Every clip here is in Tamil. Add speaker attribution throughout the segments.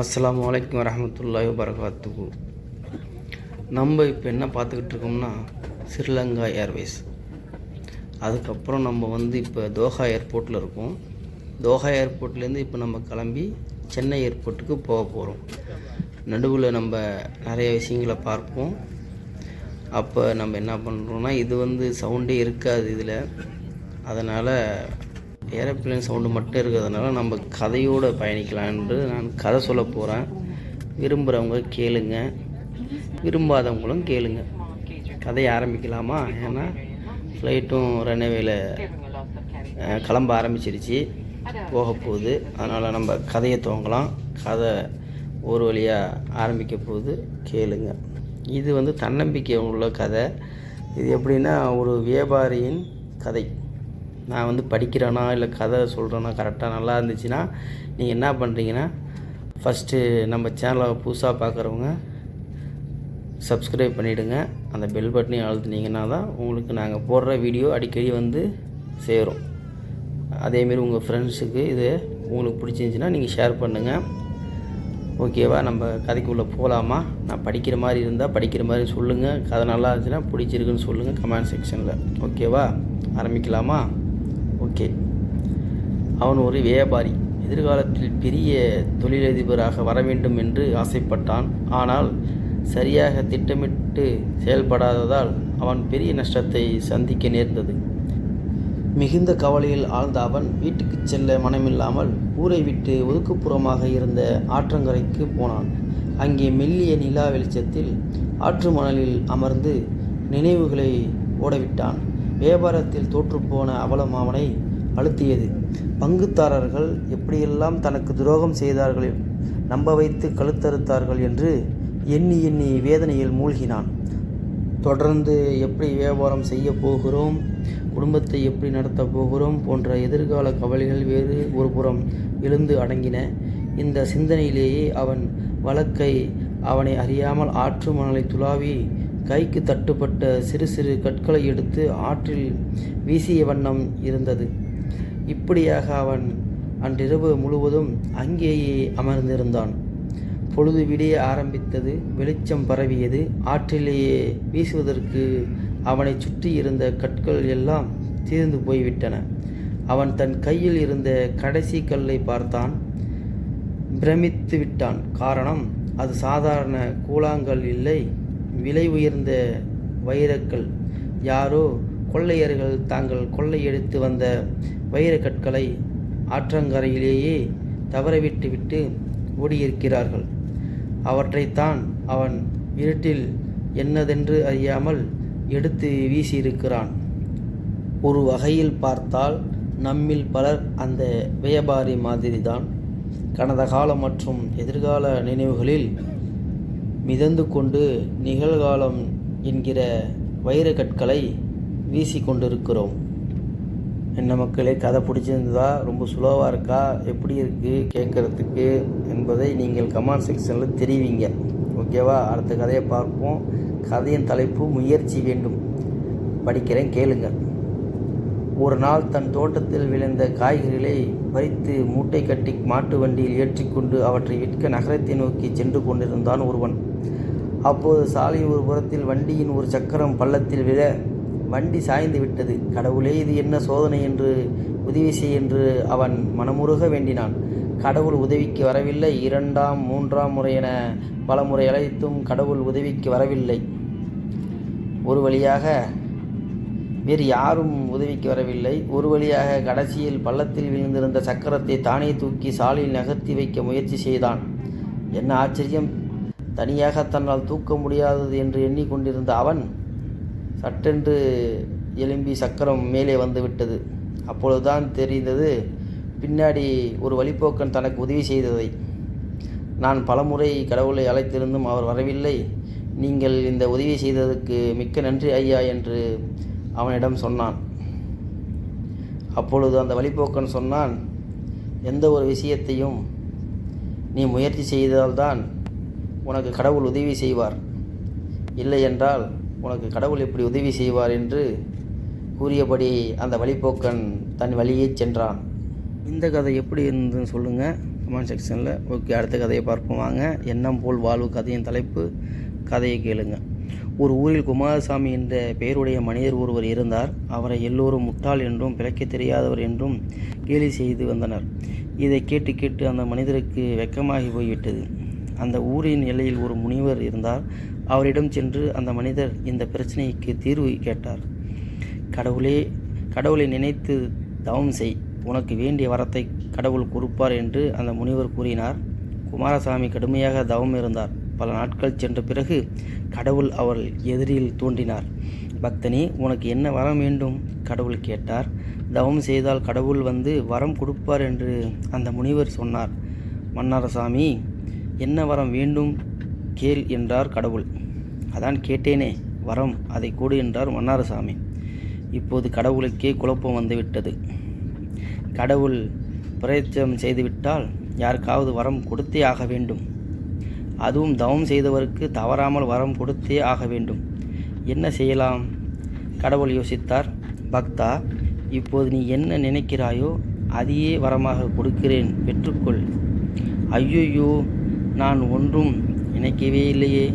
Speaker 1: அஸ்லாம் வலைக்கம் வரமத்துல்லாய் வரகாத்துக்கு நம்ம இப்போ என்ன பார்த்துக்கிட்டு இருக்கோம்னா ஸ்ரீலங்கா ஏர்வேஸ். அதுக்கப்புறம் நம்ம வந்து இப்போ தோஹா ஏர்போர்ட்டில் இருக்கோம். தோஹா ஏர்போர்ட்லேருந்து இப்போ நம்ம கிளம்பி சென்னை ஏர்போர்ட்டுக்கு போக போகிறோம் நடுவில் நம்ம நிறைய விஷயங்களை பார்ப்போம். அப்போ நம்ம என்ன பண்ணுறோம்னா இது வந்து சவுண்டே இருக்காது இதில். அதனால் ஏரோப்ளேன் சவுண்டு மட்டும் இருக்கிறதுனால நம்ம கதையோடு பயணிக்கலாம் என்று நான் கதை சொல்ல போகிறேன் விரும்புகிறவங்க கேளுங்க. விரும்பாதவங்களும் கேளுங்க. கதையை ஆரம்பிக்கலாமா? ஏன்னா ஃப்ளைட்டும் ரன்வேல கிளம்ப ஆரம்பிச்சிருச்சு. போக போகுது. அதனால் நம்ம கதையை துவங்கலாம். கதை ஒரு வழியாக ஆரம்பிக்க போகுது. கேளுங்க. இது வந்து தன்னம்பிக்கை உள்ள கதை. இது எப்படின்னா ஒரு வியாபாரியின் கதை. நான் வந்து படிக்கிறேனா இல்லை கதை சொல்கிறேன்னா கரெக்டாக நல்லா இருந்துச்சுன்னா நீங்கள் என்ன பண்ணுறீங்கன்னா ஃபஸ்ட்டு நம்ம சேனலை புதுசாக பார்க்குறவங்க சப்ஸ்கிரைப் பண்ணிவிடுங்க அந்த பெல் பட்டனையும் அழுத்துனீங்கன்னா தான் உங்களுக்கு நாங்கள் போடுற வீடியோ அடிக்கடி வந்து சேரும். அதேமாரி உங்கள் ஃப்ரெண்ட்ஸுக்கு இது உங்களுக்கு பிடிச்சிருந்துச்சின்னா நீங்கள் ஷேர் பண்ணுங்கள் ஓகேவா நம்ம கதைக்குள்ளே போகலாமா நான் படிக்கிற மாதிரி இருந்தால் படிக்கிற மாதிரி சொல்லுங்கள் கதை நல்லா இருந்துச்சுன்னா பிடிச்சிருக்குன்னு சொல்லுங்கள் கமெண்ட் செக்ஷனில் ஓகேவா ஆரம்பிக்கலாமா? ஓகே. அவன் ஒரு வியாபாரி. எதிர்காலத்தில் பெரிய தொழிலதிபராக வர வேண்டும் என்று ஆசைப்பட்டான். ஆனால் சரியாக திட்டமிட்டு செயல்படாததால் அவன் பெரிய நஷ்டத்தை சந்திக்க நேர்ந்தது. மிகுந்த கவலையில் ஆழ்ந்த அவன் வீட்டுக்கு செல்ல மனமில்லாமல் ஊரை விட்டு ஒதுக்குப்புறமாக இருந்த ஆற்றங்கரைக்கு போனான். அங்கே மெல்லிய நிலா வெளிச்சத்தில் ஆற்று மணலில் அமர்ந்து நினைவுகளை ஓடவிட்டான். வியாபாரத்தில் தோற்றுப்போன அவலம் அவனை அழுத்தியது. பங்குதாரர்கள் எப்படியெல்லாம் தனக்கு துரோகம் செய்தார்கள் நம்ப வைத்து கழுத்தறுத்தார்கள் என்று எண்ணி எண்ணி வேதனையில் மூழ்கினான். தொடர்ந்து எப்படி வியாபாரம் செய்ய போகிறோம் குடும்பத்தை எப்படி நடத்தப் போகிறோம் போன்ற எதிர்கால கவலைகள் வேறு ஒரு புறம் எழுந்து அடங்கின. இந்த சிந்தனையிலேயே அவன் வழக்கை அவனை அறியாமல் ஆற்று மணலை துளாவி கைக்கு தட்டுப்பட்ட சிறு சிறு கற்களை எடுத்து ஆற்றில் வீசிய வண்ணம் இருந்தது. இப்படியாக அவன் அன்றிரவு முழுவதும் அங்கேயே அமர்ந்திருந்தான். பொழுது விடிய ஆரம்பித்தது வெளிச்சம் பரவியது. ஆற்றிலேயே வீசுவதற்கு அவனை சுற்றி இருந்த கற்கள் எல்லாம் தீர்ந்து போய்விட்டன. அவன் தன் கையில் இருந்த கடைசி கல்லை பார்த்தான். பிரமித்து விட்டான் காரணம் அது சாதாரண கூழாங்கல் இல்லை. விலை உயர்ந்த வைரக்கல் யாரோ கொள்ளையர்கள் தாங்கள் கொள்ளையெடுத்து வந்த வைரக்கற்களை ஆற்றங்கரையிலேயே தவறவிட்டுவிட்டு ஓடியிருக்கிறார்கள். அவற்றைத்தான் அவன் இருட்டில் என்னதென்று அறியாமல் எடுத்து வீசியிருக்கிறான். ஒரு வகையில் பார்த்தால் நம்மில் பலர் அந்த வியாபாரி மாதிரிதான். கடந்த காலம் மற்றும் எதிர்கால நினைவுகளில் மிதந்து கொண்டு நிகழ்காலம் என்கிற வைரக்கற்களை வீசி கொண்டிருக்கிறோம். என்ன மக்களே கதை பிடிச்சிருந்ததா? ரொம்ப சுலோவாக இருக்கா? எப்படி இருக்குது கேட்குறதுக்கு என்பதை நீங்கள் கமெண்ட் செக்ஷனில் தெரிவிங்க. ஓகேவா? அடுத்த கதையை பார்ப்போம். கதையின் தலைப்பு முயற்சி வேண்டும். படிக்கிறேன் கேளுங்கள் ஒரு நாள் தன் தோட்டத்தில் விளைந்த காய்கறிகளை பறித்து மூட்டை கட்டி மாட்டு வண்டியில் ஏற்றிக்கொண்டு அவற்றை விற்க நகரத்தை நோக்கி சென்று கொண்டிருந்தான் ஒருவன். அப்போது சாலையின் ஒரு புறத்தில் வண்டியின் ஒரு சக்கரம் பள்ளத்தில் விழ வண்டி சாய்ந்து விட்டது. கடவுளே இது என்ன சோதனை என்று உதவி செய் என்று அவன் மனமுருக வேண்டினான். கடவுள் உதவிக்கு வரவில்லை. இரண்டாம் மூன்றாம் முறை என பல முறை அழைத்தும் கடவுள் உதவிக்கு வரவில்லை. ஒரு வழியாக வேறு யாரும் உதவிக்கு வரவில்லை. ஒரு வழியாக கடைசியில் பள்ளத்தில் விழுந்திருந்த சக்கரத்தை தானே தூக்கி சாலையில் நகர்த்தி வைக்க முயற்சி செய்தான். என்ன ஆச்சரியம்? தனியாக தன்னால் தூக்க முடியாதது என்று எண்ணிக்கொண்டிருந்த அவன் சட்டென்று எலும்பி சக்கரம் மேலே வந்துவிட்டது அப்பொழுதுதான் தெரிந்தது பின்னாடி ஒரு வழிப்போக்கன் தனக்கு உதவி செய்ததை. நான் பலமுறை கடவுளை அழைத்திருந்தும் அவர் வரவில்லை. நீங்கள் இந்த உதவி செய்ததற்கு மிக்க நன்றி ஐயா என்று அவனிடம் சொன்னான். அப்பொழுது அந்த வழிப்போக்கன் சொன்னான் எந்த ஒரு விஷயத்தையும் நீ முயற்சி செய்தால்தான் உனக்கு கடவுள் உதவி செய்வார். இல்லை என்றால் உனக்கு கடவுள் எப்படி உதவி செய்வார் என்று கூறியபடி அந்த வழிப்போக்கன் தன் வழியே சென்றான். இந்த கதை எப்படி இருந்ததுன்னு சொல்லுங்கள் கமெண்ட் செக்ஷனில். ஓகே அடுத்த கதையை பார்ப்போம். வாங்க. எண்ணம் போல் வாழ்வு கதையின் தலைப்பு. கதையை கேளுங்கள் ஒரு ஊரில் குமாரசாமி என்ற பெயருடைய மனிதர் ஒருவர் இருந்தார். அவரை எல்லோரும் முட்டாள் என்றும் பிழைக்க தெரியாதவர் என்றும் கேலி செய்து வந்தனர். இதை கேட்டு கேட்டு அந்த மனிதருக்கு வெக்கமாகி போய்விட்டது. அந்த ஊரின் எல்லையில் ஒரு முனிவர் இருந்தார். அவரிடம் சென்று அந்த மனிதர் இந்த பிரச்சனைக்கு தீர்வு கேட்டார். கடவுளே கடவுளை நினைத்து தவம் செய். உனக்கு வேண்டிய வரத்தை கடவுள் கொடுப்பார் என்று அந்த முனிவர் கூறினார். குமாரசாமி கடுமையாக தவம் இருந்தார். பல நாட்கள் சென்ற பிறகு கடவுள் அவர் எதிரில் தோன்றினார். பக்தனே உனக்கு என்ன வரம் வேண்டும்? கடவுள் கேட்டார். தவம் செய்தால் கடவுள் வந்து வரம் கொடுப்பார் என்று அந்த முனிவர் சொன்னார். மன்னாரசாமி என்ன வரம் வேண்டும்? கேள் என்றார் கடவுள். அதான் கேட்டேனே வரம் அதை கொடு என்றார் மன்னாரசாமி. இப்போது கடவுளுக்கே குழப்பம் வந்துவிட்டது கடவுள் பிரயத்தம் செய்துவிட்டால் யாருக்காவது வரம் கொடுத்தே ஆக வேண்டும். அதுவும் தவம் செய்தவருக்கு தவறாமல் வரம் கொடுத்தே ஆக வேண்டும். என்ன செய்யலாம்? கடவுள் யோசித்தார் பக்தா இப்போது நீ என்ன நினைக்கிறாயோ அதையே வரமாக கொடுக்கிறேன் பெற்றுக்கொள். ஐயோயோ நான் ஒன்றும் நினைக்கவே இல்லையே.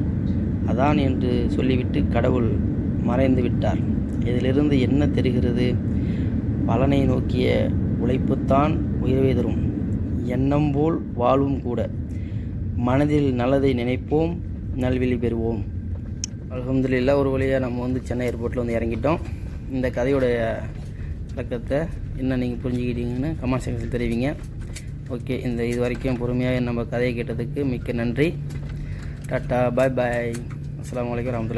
Speaker 1: அதான் என்று சொல்லிவிட்டு கடவுள் மறைந்து விட்டார். இதிலிருந்து என்ன தெரிகிறது? பலனை நோக்கிய உழைப்புத்தான் உயர்வை தரும். எண்ணம் போல் வாழ்வும் கூட. மனதில் நல்லதை நினைப்போம் நல்வெளி பெறுவோம். அலமதுல்லா ஒரு வழியாக நம்ம வந்து சென்னை ஏர்போர்ட்டில் வந்து இறங்கிட்டோம். இந்த கதையோடைய விளக்கத்தை என்ன நீங்கள் புரிஞ்சுக்கிட்டீங்கன்னு கமெண்ட் செக்ஷன் தெரிவிங்க. ஓகே இந்த இது வரைக்கும் பொறுமையாக நம்ம கதையை கேட்டதுக்கு மிக்க நன்றி. டாட்டா பாய் பாய் அஸ்லாம் வலைக்கம் வரமத்துல்லாஹி